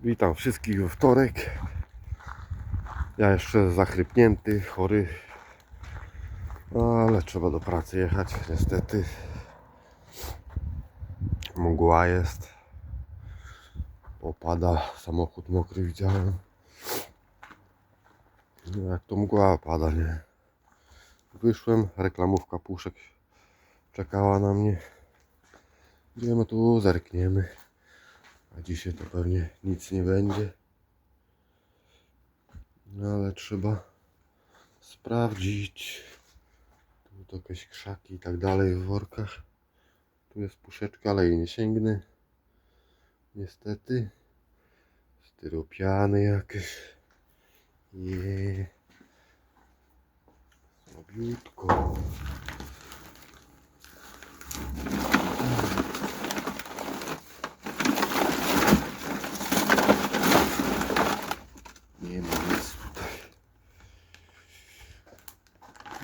Witam wszystkich we wtorek. Ja jeszcze zachrypnięty, chory. No, ale trzeba do pracy jechać, niestety. Mgła jest. Opada, samochód mokry widziałem. No jak to mgła pada, nie? Wyszłem, reklamówka puszek czekała na mnie. Idziemy tu, zerkniemy. A dzisiaj to pewnie nic nie będzie. No ale trzeba sprawdzić. Tu to jakieś krzaki i tak dalej w workach. Tu jest puszeczka, ale jej nie sięgnę. Niestety. Styropiany jakieś. Je. Słabiutko. Nie ma nic tutaj.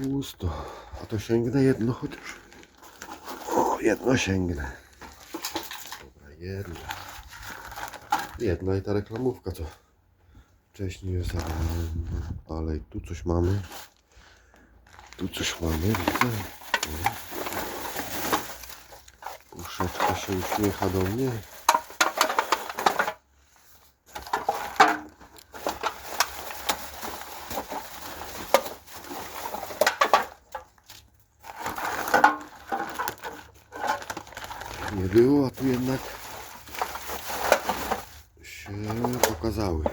Pusto. A to sięgnę jedno chociaż. O, jedno sięgnę. Dobra, jedno. Jedna i ta reklamówka to wcześniej zabrałem. Ale tu coś mamy. Tu coś mamy, widzę. Puszeczka się uśmiecha do mnie. Nie było, a tu jednak się pokazały.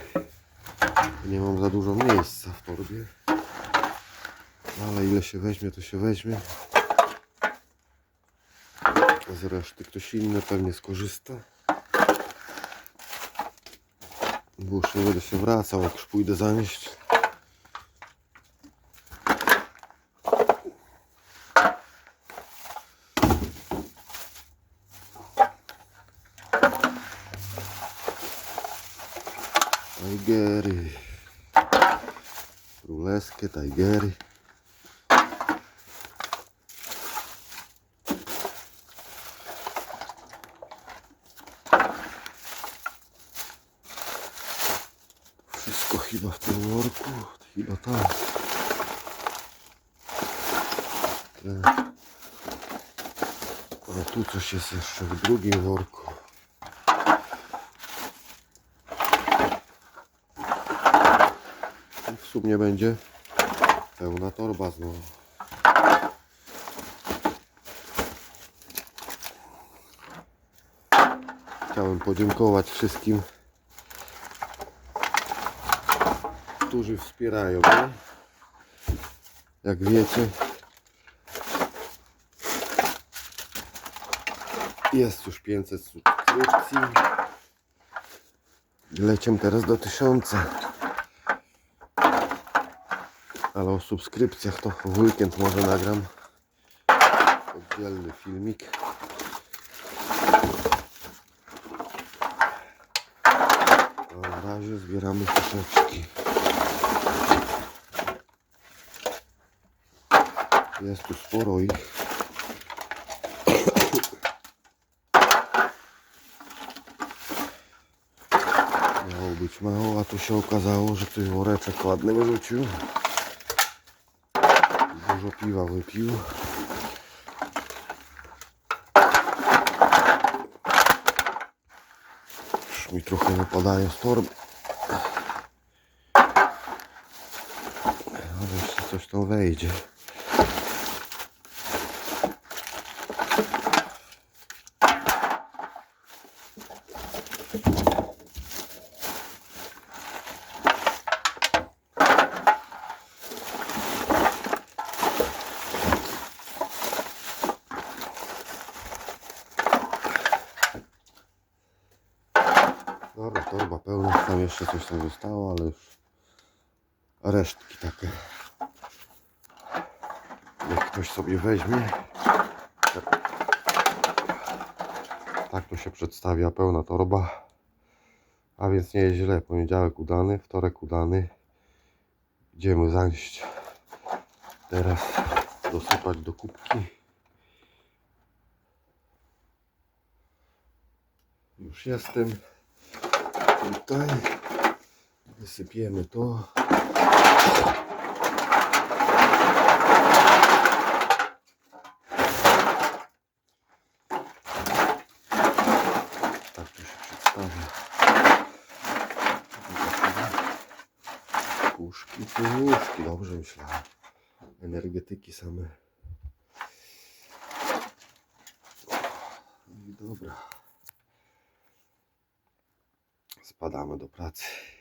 Nie mam za dużo miejsca w torbie. Ale ile się weźmie, to się weźmie. Z reszty ktoś inny pewnie skorzysta. Bo już nie będę się wracał, jak już pójdę zanieść. Tigery. Królewskie tigery. Wszystko chyba w tym worku. Chyba tak. Te- O, tu coś jest jeszcze w drugim worku. Sumie będzie pełna torba znowu. Chciałem podziękować wszystkim, którzy wspierają mnie. Jak wiecie, jest już 500 subskrypcji. Leciem teraz do 1000. Ale o subskrypcjach to w weekend może nagram oddzielny filmik. A na razie zbieramy puszeczki. Jest tu sporo ich. Miało być mało, a tu się okazało, że ktoś woreczek ładny wyrzucił. Dużo piwa wypił. Już mi trochę wypadają z torby. Ale jeszcze coś tam wejdzie. Dobra, torba pełna, tam jeszcze coś tam zostało, ale już resztki takie. Jak ktoś sobie weźmie. Tak to się przedstawia pełna torba. A więc nie jest źle. Poniedziałek udany, wtorek udany. Idziemy zanieść. Teraz dosypać do kubki. Już jestem. Tutaj wysypiemy to. Tak to się przedstawia. Puszki, puszki, dobrze myślałem. Energetyki same. Dobra. Spadamy do pracy.